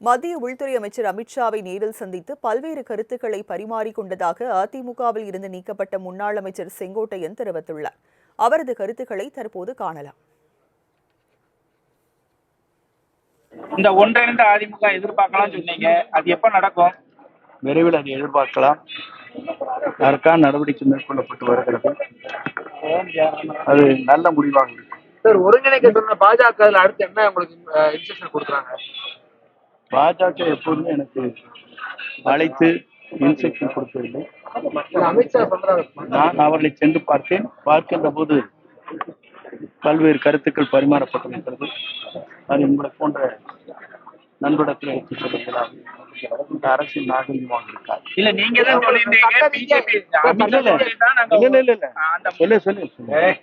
மத்திய உள்துறை அமைச்சர் அமித்ஷாவை நேரில் சந்தித்து பல்வேறு கருத்துக்களை பரிமாறிக்கொண்டதாக அதிமுகவில் இருந்து நீக்கப்பட்ட முன்னாள் அமைச்சர் செங்கோட்டையன் தெரிவித்துள்ளார். அவரது கருத்துக்களை தற்போது காணலாம். இந்த ஒன்றிணைந்த அதிமுக எதிர்பார்க்கலாம் சொன்னீங்க. அது எப்ப நடக்கும்? விரைவில் அதை எதிர்பார்க்கலாம். அதற்கான நடவடிக்கை மேற்கொள்ளப்பட்டு வருகிறது? அது நல்ல முடிவாக இருக்கும் சார் ஒருங்கிணைக்க சொன்ன பாஜக அடுத்து என்ன உங்களுக்கு இன்ஸ்ட்ரக்ஷன் கொடுக்குறாங்க? பாஜக எப்போதுமே எனக்கு அழைத்து இன்ஸ்ட்ரக்ஷன் கொடுக்கவில்லை. நான் அவர்களை சென்று பார்த்தேன். பார்க்கின்ற போது பல்வேறு கருத்துக்கள் பரிமாறப்பட்டிருக்கிறது. அது உங்களை போன்ற நண்பரிடத்தில் எடுத்துச் சொல்லுகிறார் இந்த அரசின் நாகரிகமாக இருக்காது. இல்ல நீங்க தான் சொல்லியிருந்தீங்க. சட்ட ரீதியா- பிஜேபி இல்ல இல்ல இல்ல இல்ல இல்ல. அந்த சொல்லு சொல்லு. சொல்லு.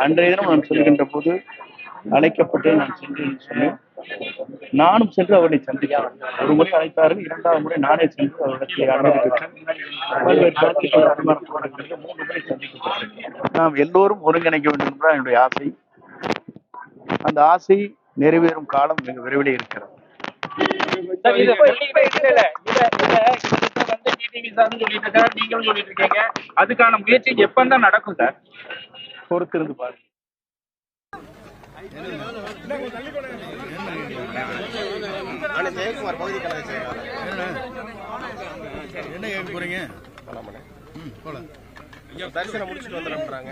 அன்றைய தினம் நான் சொல்கின்ற போது அழைக்கப்பட்டு நான் சென்றேன் சொன்னேன். நானும் சென்று அவரை சந்தித்தேன். ஒரு முறை அழைத்தார்கள் இரண்டாவது முறை நானே சென்று அவரிடத்தில் அனுமதி பெற்றேன். பல்வேறு கருத்துக்கள் பரிமாறப்படுகிறது மூன்று முறை சந்திக்கப்பட்டிருக்கிறேன் நாம் எல்லோரும் ஒருங்கிணைக்க வேண்டும் என்பதுதான் என்னுடைய ஆசை. அந்த ஆசை நிறைவேறும் காலம் மிக விரைவில் இருக்கிறது. அதுக்கான முயற்சி எப்பந்தான் நடக்கும் சார்? பொறுத்திருந்து பாருங்க. என்ன கேட்க போறீங்க? போலாம். தரிசனம் முடிச்சுட்டு வந்துடுறாங்க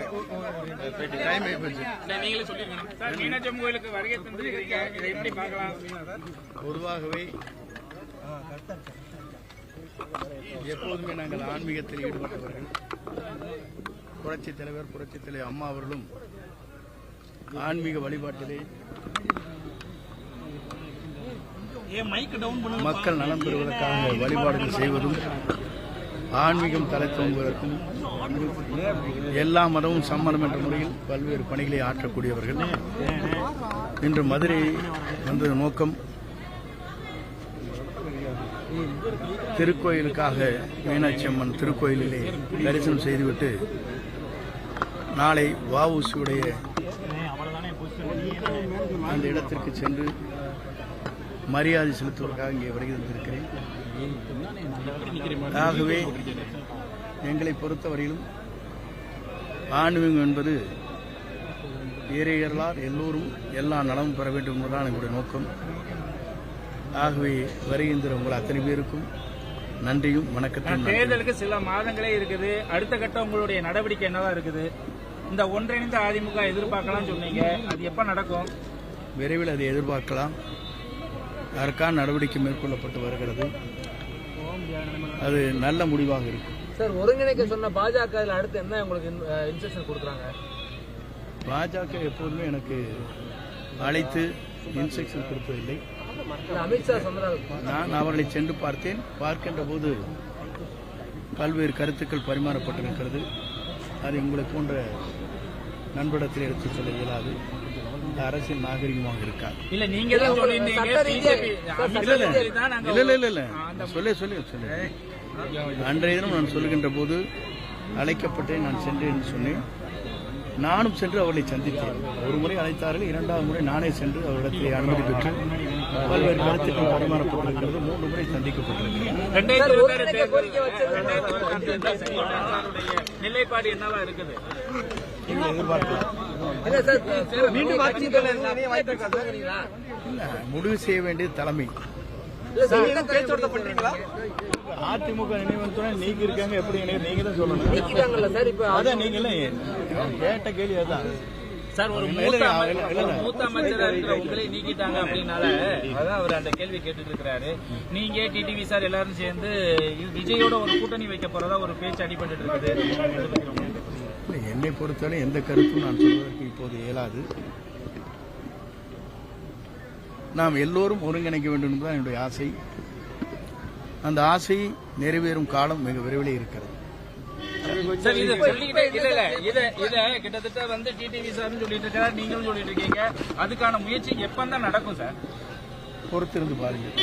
டைம் நீங்களே சொல்லிருக்கணும் சார் மீனாட்சி அம்மன் கோயிலுக்கு வருகை தந்திருக்கீங்க இதை எப்படி பார்க்கலாம்? பொதுவாகவே எப்போதுமே நாங்கள் ஆன்மீகத்தில் ஈடுபட்டவர்கள். புரட்சித் தலைவர் புரட்சித் தலைவர் அம்மா அவர்களும் ஆன்மீக வழிபாட்டிலே மக்கள் நலம் பெறுவதற்காக வழிபாடுகள் செய்வதும் ஆன்மீகம் தலை தோங்குவதற்கும் எல்லா மதமும் சம்மதம் என்ற முறையில் பல்வேறு பணிகளை ஆற்றக்கூடியவர்கள். இன்று மதுரை வந்தது நோக்கம் திருக்கோயிலுக்காக மீனாட்சி அம்மன் திருக்கோயிலிலே தரிசனம் செய்துவிட்டு நாளை வஉசியுடைய அந்த இடத்திற்கு சென்று மரியாதை செலுத்துவதற்காக இங்கே வருகை தந்திருக்கிறேன். ஆகவே எங்களை பொறுத்தவரையிலும் ஆன்மீகம் என்பது ஏழையர்களால் எல்லோரும் எல்லா நலமும் பெற வேண்டும் என்பதுதான் எங்களுடைய நோக்கம். ஆகவே வருகின்ற உங்கள் அத்தனை பேருக்கும் நன்றியும் வணக்கத்தையும் தேர்தலுக்கு சில மாதங்களே இருக்குது. அடுத்த கட்ட உங்களுடைய நடவடிக்கை என்னதான் இருக்குது? இந்த ஒன்றிணைந்த அதிமுக எதிர்பார்க்கலாம் சொன்னீங்க. அது எப்ப நடக்கும்? விரைவில் அதை எதிர்பார்க்கலாம். அதற்கான நடவடிக்கை மேற்கொள்ளப்பட்டு வருகிறது. அது நல்ல முடிவாக இருக்கும் சார் ஒருங்கிணைக்க சொன்ன பாஜக அதுல அடுத்து என்ன உங்களுக்கு இன்ஸ்ட்ரக்ஷன் கொடுக்குறாங்க? பாஜக எப்போதுமே எனக்கு அழைத்து இன்ஸ்ட்ரக்ஷன் கொடுப்பதில்லை. இல்ல, அமித்ஷா நான் அவர்களை சென்று பார்த்தேன். பார்க்கின்ற போது பல்வேறு கருத்துக்கள் பரிமாறப்பட்டிருக்கிறது. அது உங்களை போன்ற நண்பரிடத்தில் எடுத்துச் சொல்ல இயலாது. அரசியல் நாகரிகமாக இருக்காது. இல்ல நீங்க இல்ல இல்ல இல்ல. இல்ல சொல்லு சொல்லு சொல்லு. அன்றைய தினம் நான் சொல்கின்ற போது அழைக்கப்பட்டேன் நான் சென்றேன் என்று சொன்னேன். நானும் சென்று அவர்களை சந்தித்தேன். ஒரு முறை அழைத்தார்கள் இரண்டாவது முறை நானே சென்று அவரிடத்தில் அனுமதி பெற்று பல்வேறு கருத்துக்கள் பரிமாறப்பட்டிருக்கிறது. மூன்று முறை சந்திக்கப்பட்டிருக்கிறது. நிலைப்பாடு என்னவா இருக்குது? நீங்கள் முடிவு செய்ய வேண்டியது தலைமை. அதிமுக நினைவத்துறை நீங்க இருக்காங்க எப்படி நீங்க தான் சொல்லணும். நீக்கிட்டாங்கல்ல சார் இப்ப அதான் நீங்க இல்ல கேட்ட கேள்வி அதான் சார் ஒரு மூத்த அமைச்சரா இருக்கிற உங்களை நீக்கிட்டாங்க அப்படின்னால அதான் அவர் அந்த கேள்வி கேட்டுட்டு இருக்கிறாரு நீங்க டிடிவி சார் எல்லாரும் சேர்ந்து விஜயோட ஒரு கூட்டணி வைக்க போறதா ஒரு பேச்சு அடிபட்டு இருக்குது என்னை பொறுத்தவரை எந்த கருத்தும் நான் சொல்வதற்கு இப்போது இயலாது. நாம் எல்லோரும் ஒருங்கிணைக்க வேண்டும் என்பதுதான் என்னுடைய ஆசை. அந்த ஆசை நிறைவேறும் காலம் மிக விரைவில் இருக்கிறது. சார் இது சொல்லிக்கிட்டே இல்ல இல்ல இத இத கிட்டத்தட்ட வந்து டிடிவி சார்னு சொல்லிட்டு இருக்காரு நீங்களும் சொல்லிட்டு இருக்கீங்க. அதுக்கான முயற்சி எப்பந்தான் நடக்கும் சார்? பொறுத்திருந்து பாருங்கள்